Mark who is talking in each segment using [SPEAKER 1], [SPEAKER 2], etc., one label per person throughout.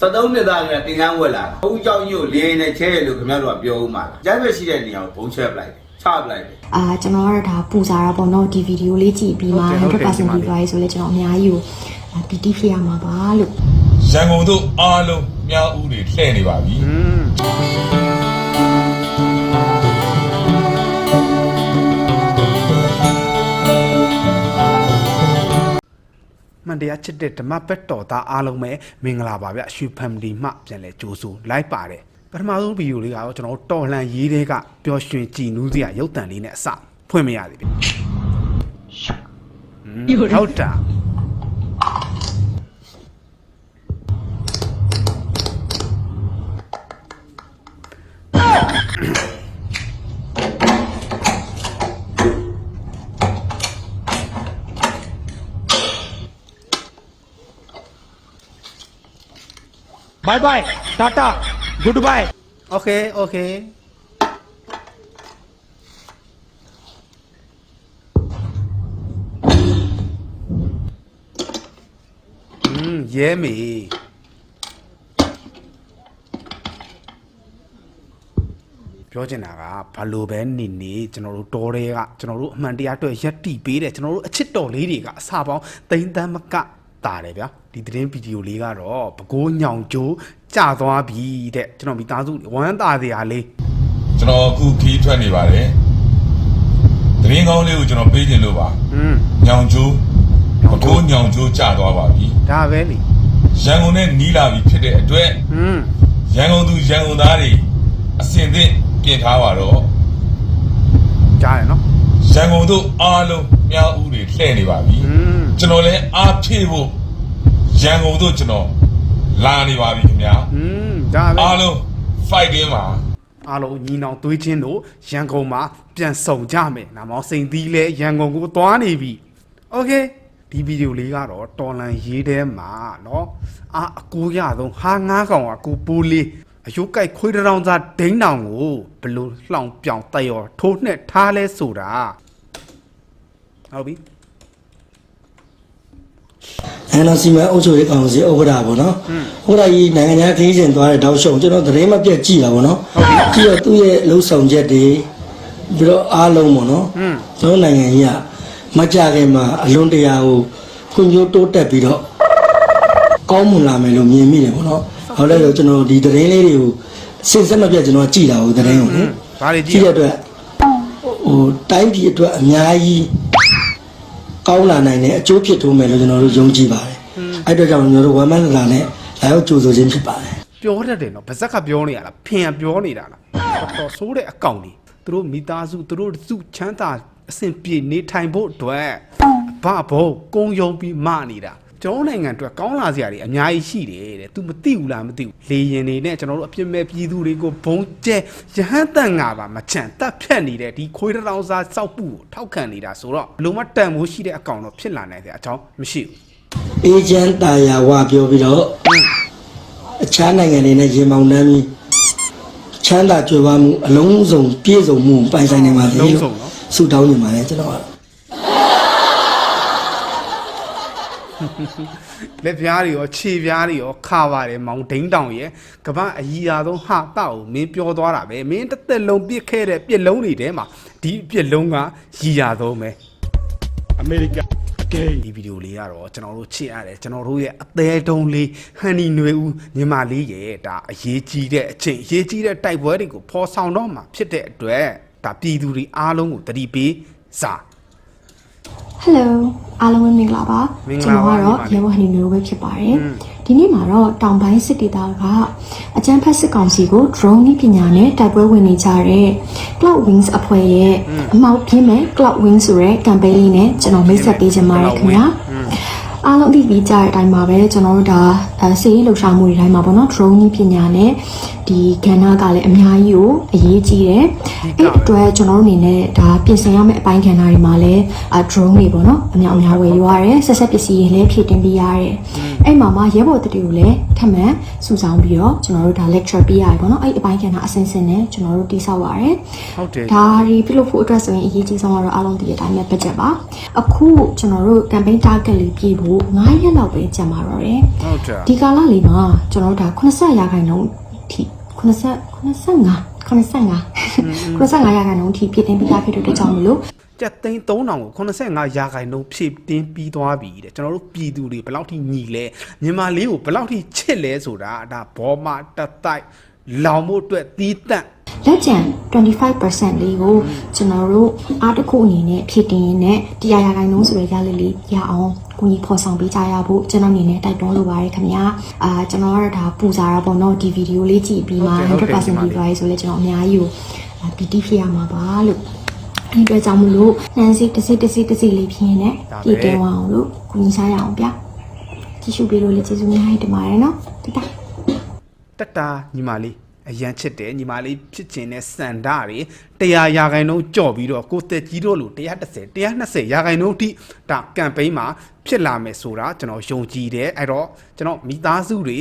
[SPEAKER 1] 73နှစ်သားကတင်ကန်းဝက်လာဘုံကြောင့်ညို့လေးနဲ့ချဲရလို့ခင်ဗျားတို့ကပြောဦးမှာလားကြိုက်ပဲရှိတဲ့နေရာကိုဘုံချက်ပလိုက်တယ်ချပလိုက်တယ်
[SPEAKER 2] အာကျွန်တော်ကတော့ဒါပူစားတာပေါ့နော်ဒီဗီဒီယိုလေးကြည့်ပြီးမှ
[SPEAKER 3] ဟုတ်တယ်ဟုတ်တယ်
[SPEAKER 2] 100%ပြီးသွားရေးဆိုလဲကျွန်တော်အများကြီးကိုအာပီတိဖြစ်ရမှာပါလို့
[SPEAKER 4] ရန်ကုန်တို့အားလုံးမြောက်ဦးတွေလှည့်နေပါပြီ
[SPEAKER 3] อืม န်တရားချစ်တဲ့ဓမ္မပက်တော်သားအားလုံးပဲမင်္ဂလာပါဗျရွှေဖမ်လီမှပြန်လဲကြိုးဆိုလိုက်ပါတယ်ပထမဆုံးဗီဒီယိုလေးကတော့ကျွန်တော်တို့တော်လှန်ရေးတွေကပျော်ရွှင်ကြည်နူးစရာရုပ်တံလေးနဲ့အစဖွင့်မရသေးဘူးဟုတ်တာ bye bye tata goodbye okay okay Mm, yummy. ။ပြောချင်တာကဘလို့ပဲနေနေကျွန်တော်တို့တော်တွေကကျွန်တော်တို့အမှန်တရားတွေ့ရက်တိပေးတယ်ကျွန်တော်တို့အချစ်တော်လေးတွေကအစာပေါင်းတိမ့်တမ်းမက တာတယ်ဗျာဒီသတင်းဗီဒီယိုလေးကတော့ဘကိုးညောင်ကျိုးကြာသွားပြီတဲ့ကျွန်တော်မိသားစုဝမ်းသာစရာလေး
[SPEAKER 4] ကျွန်တော်အခုခီးထွက်နေပါတယ်သတင်းကောင်းလေးကိုကျွန်တော်ပေးခြင်းလို့ပါ
[SPEAKER 3] อืม
[SPEAKER 4] ညောင်ကျိုးမကိုးညောင်ကျိုးကြာသွားပါပြီ
[SPEAKER 3] ဒါပဲလေ
[SPEAKER 4] ရန်ကုန်နဲ့နီးလာပြီဖြစ်တဲ့အတွက်
[SPEAKER 3] อืม
[SPEAKER 4] ရန်ကုန်သူရန်ကုန်သားတွေအစင်သင့်ပြင်ထားပါတော့
[SPEAKER 3] ကြားတယ်နော်
[SPEAKER 4] ရန်ကုန်တို့အားလုံးမြောက်ဦးတွေလှည့်နေပါပြီ
[SPEAKER 3] อืม
[SPEAKER 4] ကျွန်တော်လည်းအားဖြည့်ဖို့ရန်ကုန်တို့ကျွန်တော်လာနေပါပြီခင်ဗျာ
[SPEAKER 3] อืมဒါပဲ
[SPEAKER 4] အားလုံး fight တင်းပါ
[SPEAKER 3] အားလုံးညီနောင်သွေးချင်းတို့ရန်ကုန်မှာပြန်ဆုံကြမယ်။နာမောင်စိန်သီးလဲရန်ကုန်ကိုသွားနေပြီ။ Okay ဒီဗီဒီယိုလေးကတော့တော်လန်ရေးထဲမှာเนาะအာအကူရဆုံးဟာငားကောင်ကကိုပိုးလေးအယုတ်ကြိုက်ခွေးတစ်တောင်စားဒိန်းတောင်ကိုဘလို့လှောင်ပြောင်တက်ရောထိုးနဲ့ထားလဲဆိုတာဟုတ်ပြီ
[SPEAKER 5] နိုင်ငံတော်စီမံအုပ်ချုပ်ရေးကောင်စီဥက္ကဋ္ဌပေါ့နော်ဥက္ကဋ္ဌကြီးနိုင်ငံခြားခရီးစဉ်သွားတဲ့တောက်ရှုံကျွန်တော်သတင်းမပြတ်ကြည့်တာပေါ့နော်ကြည့်တော့သူ့ရဲ့လှုပ်ဆောင်ချက်တွေပြီးတော့အားလုံးပေါ့နော်ကျွန်တော်နိုင်ငံကြီးကမကြခင်မှာအလွန်တရာကိုဖွံ့ဖြိုးတိုးတက်ပြီးတော့ကောင်းမွန်လာမယ်လို့မြင်မိတယ်ပေါ့နော်ဟုတ်လဲဆိုကျွန်တော်ဒီသတင်းလေးတွေကိုစဉ်ဆက်မပြတ်ကျွန်တော်ကြည့်တာကိုသတင်းကိုလေ
[SPEAKER 3] ဘာတွေကြ
[SPEAKER 5] ကြ
[SPEAKER 3] ည့်
[SPEAKER 5] ည့်တဲ့အတွက်ဟိုတိုင်းပြည်အတွက်အများကြီး ကောင်းလာနိုင်တဲ့အကျိုးဖြစ်ထုံးမယ်လို့ကျွန်တော်တို့ယုံကြည်ပါတယ်အဲ့အတွက်ကြောင့်ကျွန်တော်တို့ဝမ်းမလာလာနဲ့လာရောက်ကြိုဆိုခြင်းဖြစ်ပါတယ်
[SPEAKER 3] ပြောတတ်တယ်နော်ဗဇက်ကပြောနေရလားဖင်ကပြောနေတာလားတော်တော်ဆိုးတဲ့အကောင်ကြီးသူတို့မိသားစုသူတို့စုချမ်းသာအဆင်ပြေနေထိုင်ဖို့အတွက်ဘာဘောကုံယုံပြီးမနေတာ ကျွန်တော်နိုင်ငံအတွက်ကောင်းလာစရာတွေအများကြီးရှိတယ်တဲ့ तू မသိဘူးလားမသိဘူးလေရင်နေနဲ့ကျွန်တော်တို့အပြစ်မဲ့ပြည်သူတွေကိုဘုံကျဲရဟန်းတန်ငါပါမချန်တက်ဖြတ်နေတဲ့ဒီခွေးတစ်တောင်စားစောက်ပူကိုထောက်ခံနေတာဆိုတော့ဘလုံးမတန်မိုးရှိတဲ့အကောင်တော့ဖြစ်လာနိုင်တဲ့အကြောင်းမရှိဘူး
[SPEAKER 5] အေဂျင့်တာယာဝပြောပြီးတော့အခြားနိုင်ငံတွေနဲ့ရင်မောင်နှမ်းပြီးချမ်းသာကြွယ်ဝမှုအလုံးစုံပြည့်စုံမှုပိုင်ဆိုင်နေပါစေလို့ဆုတောင်းနေပါတယ်ကျွန်တော်က
[SPEAKER 3] လက်ပြားတွေရောခြေပြားတွေရောခါပါတယ်မောင်ဒိန်းတောင်ရဲ့ကပအကြီးအားဆုံးဟာတောက်မင်းပြောသွားတာပဲမင်းတစ်သက်လုံးပြစ်ခဲ့တဲ့ပြစ်လုံးတွေထဲမှာဒီပြစ်လုံးကကြီးရဆုံးပဲ
[SPEAKER 6] အမေရိကန်ကဲ
[SPEAKER 3] ဒီဗီဒီယိုလေးကတော့ကျွန်တော်တို့ချစ်ရတယ်ကျွန်တော်တို့ရဲ့အသေးတုံးလေးဟန်နီနွေဦးညီမလေးရဲ့ဒါအရေးကြီးတဲ့အချိန်အရေးကြီးတဲ့တိုက်ပွဲတွေကိုဖော်ဆောင်တော့မှာဖြစ်တဲ့အတွက်ဒါပြည်သူတွေအားလုံးကိုတတိပေးစာ
[SPEAKER 2] Hello အားလုံးပဲမင်္ဂလာပါ
[SPEAKER 3] မင်္ဂလာပါ
[SPEAKER 2] ကျွန်တော်ကတော့
[SPEAKER 3] ညီ
[SPEAKER 2] ရေ
[SPEAKER 3] မ
[SPEAKER 2] ဘဟနီမျိုးပဲဖြစ်ပါတယ်ဒီနေ့မှာတော့တောင်ပိုင်းစစ်ဒေသကအကြမ်းဖက်စစ်ကောင်စီကို drone နည်းပညာနဲ့တိုက်ပွဲဝင်နေကြတဲ့ Cloud Wings အဖွဲ့ရဲ့အမောက်ပြင်းမဲ့ Cloud Wings ဆိုတဲ့ campaign လေးနဲ့ကျွန်တော်မိတ်ဆက်ပေးချင်ပါတယ်ခင်ဗျာ အားလုံးသိပြီးကြတဲ့အတိုင်းပါပဲကျွန်တော်တို့ဒါအဲစီးရေးလှူရှာမှုတွေတိုင်းမှာပေါ့နော် drone နည်းပညာနဲ့ဒီကဏ္ဍကလည်းအများကြီးကိုအရေးကြီးတယ်အဲ့အတွက်ကျွန်တော်တို့အနေနဲ့ဒါပြင်ဆင်ရမယ့်အပိုင်းကဏ္ဍတွေမှာလည်းအ drone တွေပေါ့နော်အများအများဝယ်ယူရတယ်ဆက်ဆက်ပစ္စည်းတွေလည်းဖြည့်တင်ပေးရတယ် အဲ့မှာမှရဲဘော်တတိကိုလည်းထပ်မံစုဆောင်ပြီးတော့ကျွန်တော်တို့ဒါ lecture ပေးရတယ်ပေါ့နော်အဲ့အပိုင်းကဏ္ဍအစင်းစင်းနဲ့ကျွန်တော်တို့တိဆောက်ရတယ်
[SPEAKER 3] ဟုတ်တယ်
[SPEAKER 2] ဒါတွေပြုလုပ်ဖို့အတွက်ဆိုရင်အရေးကြီးဆုံးကတော့အားလုံးသိတဲ့အတိုင်းပဲ budget ပါအခုကျွန်တော်တို့ campaign target လေးပြည့်ဖို့9ရက်လောက်ပဲကျန်ပါတော့တယ်
[SPEAKER 3] ဟုတ်တယ်
[SPEAKER 2] ဒီကာလလေးမှာကျွန်တော်တို့ဒါ80ရာခိုင်နှုန်းထိ80 85 85 85ရာခိုင်နှုန်းထိပြည့်တင်ပြီးသားဖြစ်တဲ့အတွက်ကြောင့်မလို့
[SPEAKER 3] ကျက်သိန်း3000ကို85ရာခိုင်နှုန်းဖြည့်တင်းပြီးသွားပြီတဲ့ကျွန်တော်တို့ပြည်သူတွေဘယ်လောက်ထိညီလဲမြန်မာလေးကိုဘယ်လောက်ထိချစ်လဲဆိုတာဒါဘောမတတိုက်လောင်ဖို့အတွက်တီးတန့်
[SPEAKER 2] လက်ကျန်25%လေးကိုကျွန်တော်တို့အားတစ်ခုအနေနဲ့ဖြည့်တင်ရင်းနဲ့တရားရာခိုင်နှုန်းဆိုတဲ့ရလေးလေးရအောင်ကိုကြီးဖော်ဆောင်ပေးကြရဖို့ကျွန်တော်အနေနဲ့တိုက်တွန်းလိုပါတယ်ခင်ဗျာအာကျွန်တော်ကတော့ဒါပူစားတာပေါ့နော်ဒီဗီဒီယိုလေးကြည့်ပြီးမှ
[SPEAKER 3] ဟုတ်တယ်ဟုတ်တယ်
[SPEAKER 2] 100%ပြီးသွားရေးဆိုလဲကျွန်တော်အများကြီးကိုအာပီတိဖြစ်ရမှာပါလို့အဲ့ ဒီအတွက်ကြောင့်မလို့နှမ်းစီတစ်စီတစ်စီတစ်စီလေးဖြစ်နေပြည့်တင်အောင်လို့ကိုကြီးစားရအောင်ဗျာကြည့်ရှုပေးလို့လည်းကျေးဇူးအများကြီးတင်ပါတယ်နော်တတ
[SPEAKER 3] တက်တာညီမလေး အရန်ချစ်တယ်ညီမလေးဖြစ်ချင်တဲ့စန္ဒတွေ100ရာခိုင်နှုန်းကြော့ပြီးတော့ကိုတက်ကြီးတို့လို130 120ရာခိုင်နှုန်းထိဒါကမ်ပိန်းမှာဖြစ်လာမယ်ဆိုတာကျွန်တော်ယုံကြည်တယ်အဲ့တော့ကျွန်တော်မိသားစုတွေ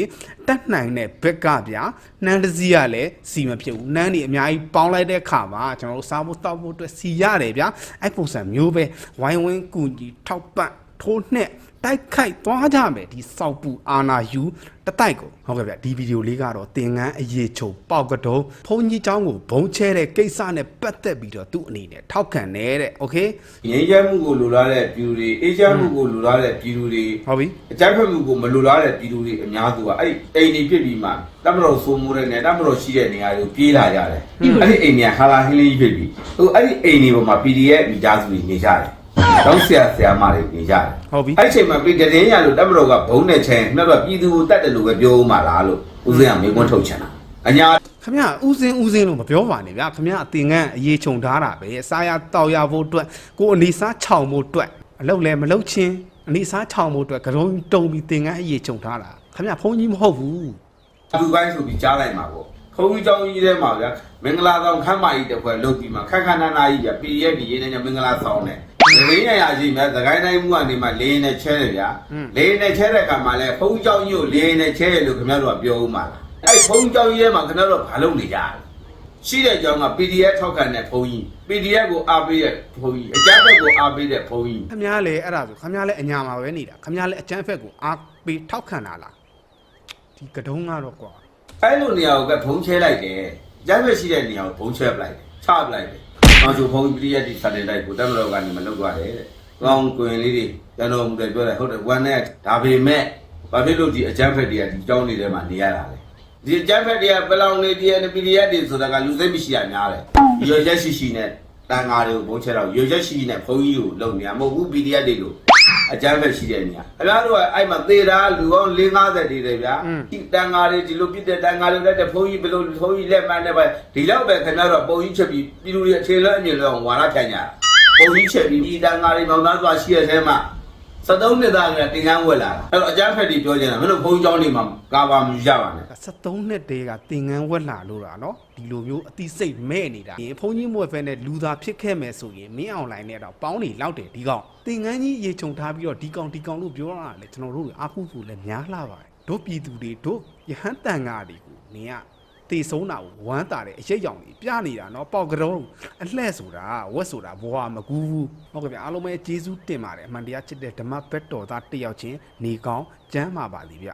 [SPEAKER 3] တက်နိုင်တဲ့ဘက်ကဗျာနှမ်းတစ်စီးကလည်းစီမဖြစ်ဘူးနှမ်းတွေအများကြီးပေါင်းလိုက်တဲ့အခါမှာကျွန်တော်တို့စားဖို့တောက်ဖို့အတွက်စီရတယ်ဗျာအဲ့ပုံစံမျိုးပဲဝိုင်းဝန်းကူညီထောက်ပံ့ ထိုးနှက်တိုက်ခိုက်သွားကြမယ်ဒီစောက်ပူအာနာယူတတိုက်ကိုဟုတ်ကဲ့ဗျဒီဗီဒီယိုလေးကတော့သင်ငန်းအရေးချုံပေါက်ကတုံးဘုံကြီးเจ้าကိုဘုံချဲတဲ့ကိစ္စနဲ့ပတ်သက်ပြီးတော့သူ့အနေနဲ့ထောက်ခံနေတဲ့โอเค
[SPEAKER 1] ငြိမ်းချမ်းမှုကိုလိုလားတဲ့ပြည်သူတွေအေးချမ်းမှုကိုလိုလားတဲ့ပြည်သူတွေ
[SPEAKER 3] ဟုတ်ပြီ
[SPEAKER 1] အကြမ်းဖက်မှုကိုမလိုလားတဲ့ပြည်သူတွေအများစုကအဲ့ဒီအိမ်တွေဖြစ်ပြီးမှတမတော်ဆိုမှုတဲ့နဲ့တမတော်ရှိတဲ့နေရာတွေကိုပြေးလာကြတယ်အဲ့ဒီအိမ်တွေကဟာလာဟင်းလေးဖြစ်ပြီးဟိုအဲ့ဒီအိမ်တွေပေါ်မှာ PDF မိသားစုတွေနေကြတယ် တော့ဆရာဆရာမတွေရတယ်
[SPEAKER 3] ဟုတ်ပြီ
[SPEAKER 1] အဲ့ချိန်မှာပြည်တည်ရလို့တပ်မတော်ကဘုံနဲ့ချင်မြတ်ကပြည်သူကိုတတ်တယ်လို့ပဲပြောဦးမှာလားလို့ဦးစင်းကမေးခွန်းထုတ်ချင်တာအညာ
[SPEAKER 3] ခမရဦးစင်းဦးစင်းလို့မပြောပါနဲ့ဗျာခမရအတင်ငန်းအေးချုံထားတာပဲစားရတောက်ရဖို့အတွက်ကိုအနေစားခြောင်ဖို့အတွက်အလုပ်လည်းမလုပ်ချင်းအနေစားခြောင်ဖို့အတွက်ကတော့တုံပြီးတင်ငန်းအေးချုံထားတာခမရဖုန်းကြီးမဟုတ်ဘူး
[SPEAKER 1] သူပိုင်းဆိုပြီးကြားလိုက်မှာပေါ့ခုံကြီးကြောင်းကြီးထဲမှာဗျာမင်္ဂလာဆောင်ခမ်းမကြီးတစ်ခွက်လုပ်ပြီးမှခက်ခဏနာကြီးဗျာပြည်ရဲ့ဒီရေးနဲ့မင်္ဂလာဆောင်တယ် ။လေးနေရရှိမြဲသခိုင်းတိုင်းမှုကနေမှလေးနဲ့ချဲတယ်ဗျာ။လေးနဲ့ချဲတဲ့ကမှလည်းဖုံးကြောင်ကြီးကိုလေးနဲ့ချဲရလို့ခင်ဗျားတို့ကပြောဦးမှာလား။အဲ့ဖုံးကြောင်ကြီးရဲ့မှာခင်ဗျားတို့ကဘာလုပ်နေကြလဲ။ရှိတဲ့အကြောင်းက PDF ထောက်ခံတဲ့ဖုံးကြီး PDF ကိုအားပေးတဲ့ဖုံးကြီးအကြမ်းဖက်ကိုအားပေးတဲ့ဖုံးကြီး
[SPEAKER 3] ခမည်းလည်းအဲ့ဒါဆိုခမည်းလည်းအညာမှာပဲနေတာခမည်းလည်းအကြမ်းဖက်ကိုအားပေးထောက်ခံတာလားဒီကတုံးကတော့ကွာ
[SPEAKER 1] အဲ့လိုနေရာကိုကဘုံချဲလိုက်တယ်ကြမ်းဖက်ရှိတဲ့နေရာကိုဘုံချဲပလိုက်တယ်ချပလိုက်တယ် နောက်ဆိုဘုံပရိယတ်ဒီစတဲ့တိုက်ကိုတမတော်ကနေမလုပ်သွားတယ်တဲ့။ကောင်းကွင်လေးတွေကျန်တော်မူတယ်ပြောတယ်ဟုတ်တယ်ဝမ်းနဲ့ဒါပေမဲ့ဘာဖြစ်လို့ဒီအကြမ်းဖက်တွေကဒီကြောင်းနေတဲ့မှာနေရတာလဲ။ဒီအကြမ်းဖက်တွေကဘယ်လောက်နေဒီအပရိယတ်တွေဆိုတာကလူစိတ်မရှိရများတယ်။ရွေရက်ရှိရှိနဲ့တန်ဃာတွေကိုဘုံချဲတော့ရွေရက်ရှိရှိနဲ့ဘုံကြီးကိုလုံနေရမဟုတ်ဘူးပရိယတ်တွေလို့ အကြမ်းဖက်ရှိတဲ့နေရာ။အဲ့ဒါတို့ကအဲ့မှာသေတာလူပေါင်း၄50တွေတယ်ဗျာ။ဒီတန်ဃာတွေဒီလိုပြစ်တဲ့တန်ဃာတွေလက်တဲ့ဘုန်းကြီးဘယ်လိုဘုန်းကြီးလက်မှန်နဲ့ပဲဒီလောက်ပဲခင်ဗျားတို့ပုံကြီးချက်ပြီးပြည်သူတွေအခြေလဲအမြင်လဲဝါရဖြန့်ကြတာ။ပုံကြီးချက်ပြီးဒီတန်ဃာတွေမောင်သားစွာရှိတဲ့အဲမှာ 73နှစ်သားကတင်ကန်းဝက်လာတာအဲ့တော့အကျန်းဖက်တီပြောချင်တာမင်းတို့ဘုံကြောင်းနေမှာကာပါမယူရပါနဲ့
[SPEAKER 3] 73နှစ်တည်းကတင်ကန်းဝက်လာလို့တာနော်ဒီလိုမျိုးအတိစိတ်မဲ့နေတာဘုံကြီးမွေဖဲနဲ့လူသားဖြစ်ခဲ့မယ်ဆိုရင်မင်းအွန်လိုင်းနဲ့တော့ပေါင်းနေလောက်တယ်ဒီကောင်တင်ကန်းကြီးရေချုံထားပြီးတော့ဒီကောင်ဒီကောင်လို့ပြောတာလေကျွန်တော်တို့အာခုခုလည်းများလာပါတယ်တို့ပြည်သူတွေတို့ယဟန်တန်ကားတွေကိုနင်က တေဆုံးတာကိုဝမ်းတာတဲ့အရေးကြောင်ကြီးပြနေတာနော်ပေါက်ကြတော့အလှဲ့ဆိုတာဝက်ဆိုတာဘဝမကူဘူးဟုတ်ကဲ့ဗျအားလုံးပဲကျေးဇူးတင်ပါတယ်အမှန်တရားချစ်တဲ့ဓမ္မဘက်တော်သားတစ်ယောက်ချင်းနေကောင်းကျမ်းမာပါလိဗျ